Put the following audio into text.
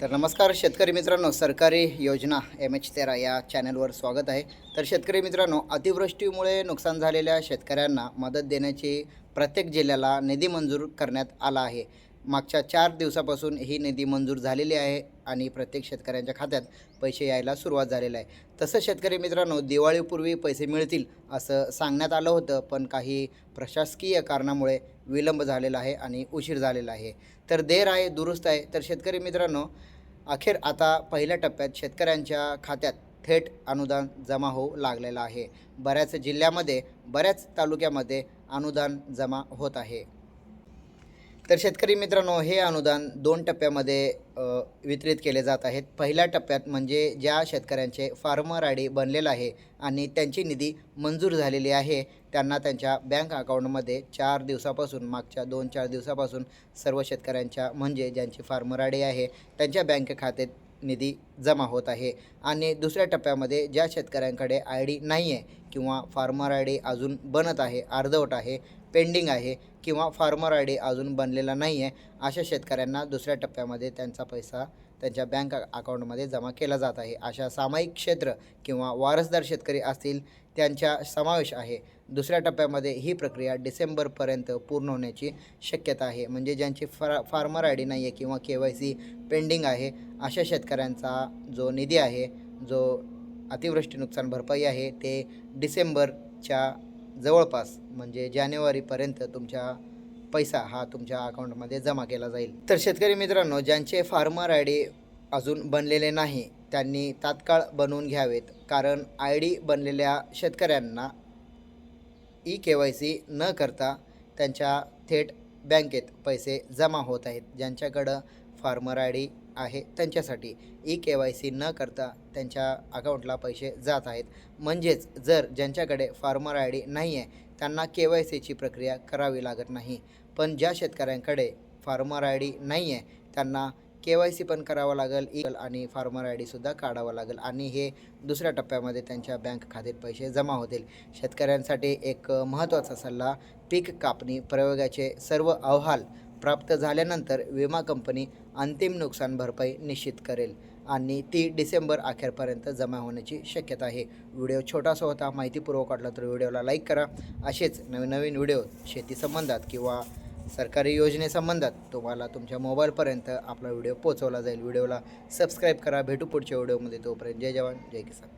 तर नमस्कार शेतकरी मित्रांनो सरकारी योजना एम एच तेरा या चॅनलवर स्वागत आहे. तर शेतकरी मित्रांनो अतिवृष्टीमुळे नुकसान झालेल्या शेतकऱ्यांना मदत देण्याची प्रत्येक जिल्ह्याला निधी मंजूर करण्यात आला आहे. मागच्या चार दिवसापासून ही निधी मंजूर झालेली आहे आणि प्रत्येक शेतकऱ्यांच्या खात्यात पैसे यायला सुरुवात झालेलं आहे. तसं शेतकरी मित्रांनो दिवाळीपूर्वी पैसे मिळतील असं सांगण्यात आलं होतं पण काही प्रशासकीय कारणामुळे विलंब झालेला आहे आणि उशीर झालेला आहे. तर देर आहे दुरुस्त आहे. तर शेतकरी मित्रांनो अखेर आता पहिल्या टप्प्यात शेतकऱ्यांच्या खात्यात थेट अनुदान जमा होऊ लागलेलं आहे. बऱ्याच जिल्ह्यामध्ये बऱ्याच तालुक्यामध्ये अनुदान जमा होत आहे. तर शेतकरी मित्रांनो हे अनुदान दोन टप्प्यामध्ये वितरित केले जात आहेत. पहिल्या टप्प्यात म्हणजे ज्या शेतकऱ्यांचे फार्मर आय डी बनलेलं आहे आणि त्यांची निधी मंजूर झालेली आहे त्यांना त्यांच्या बँक अकाउंटमध्ये चार दिवसापासून मागच्या दोन चार दिवसापासून सर्व शेतकऱ्यांच्या म्हणजे ज्यांची फार्मर आय डी आहे त्यांच्या बँक खात्यात निधी जमा होत आहे. आणि दुसऱ्या टप्प्यामध्ये ज्या शेतकऱ्यांकडे आय डी नाही आहे किंवा फार्मर आय डी अजून बनत आहे अर्धवट आहे पेंडिंग आहे किंवा फार्मर आय डी अजून बनलेला नाही आहे अशा शेतकऱ्यांना दुसऱ्या टप्प्यामध्ये त्यांचा पैसा त्यांच्या बँक अकाउंटमध्ये जमा केला जात आहे. अशा सामायिक क्षेत्र किंवा वारसदार शेतकरी असतील त्यांच्या समावेश आहे. दुसऱ्या टप्प्यामध्ये ही प्रक्रिया डिसेंबरपर्यंत पूर्ण होण्याची शक्यता आहे. म्हणजे ज्यांची फा फार्मर आय डी नाही आहे किंवा के वाय सी पेंडिंग आहे अशा शेतकऱ्यांचा जो निधी आहे जो अतिवृष्टी नुकसान भरपाई आहे ते डिसेंबरच्या जवळपास म्हणजे जानेवारीपर्यंत तुमच्या पैसा हा तुमच्या अकाउंटमध्ये जमा केला जाईल. तर शेतकरी मित्रांनो ज्यांचे फार्मर आय डी अजून बनलेले नाही त्यांनी तात्काळ बनवून घ्यावेत. कारण आय डी बनलेल्या शेतकऱ्यांना ई के वाय सी न करता त्यांच्या थेट बँकेत पैसे जमा होत आहेत. ज्यांच्याकडं फार्मर आय डी आहे त्यांच्यासाठी. ई के वाय सी न करता त्यांच्या अकाउंटला पैसे जात आहेत. म्हणजेच जर ज्यांच्याकडे फार्मर आय डी नाही आहे त्यांना के वाय सीची प्रक्रिया करावी लागत नाही. पण ज्या शेतकऱ्यांकडे फार्मर आय डी नाही आहे त्यांना के वाय सी पण करावं लागेल ई आणि फार्मर आय डीसुद्धा काढावं लागेल. आणि हे दुसऱ्या टप्प्यामध्ये त्यांच्या बँक खात्यात पैसे जमा होतील. शेतकऱ्यांसाठी एक महत्त्वाचा सल्ला पीक कापणी प्रयोगाचे सर्व अहवाल प्राप्त झाल्यानंतर विमा कंपनी अंतिम नुकसान भरपाई निश्चित करेल आणि ती डिसेंबर अखेरपर्यंत जमा होण्याची शक्यता आहे. व्हिडिओ छोटासा होता माहितीपूर्वक वाटला तर व्हिडिओला लाईक करा. असेच नवीन नवीन व्हिडिओ शेतीसंबंधात किंवा सरकारी योजनेसंबंधात तुम्हाला तुमच्या मोबाईलपर्यंत आपला व्हिडिओ पोहोचवला जाईल. व्हिडिओला सबस्क्राईब करा. भेटू पुढच्या व्हिडिओमध्ये. तोपर्यंत जय जवान जय किसान.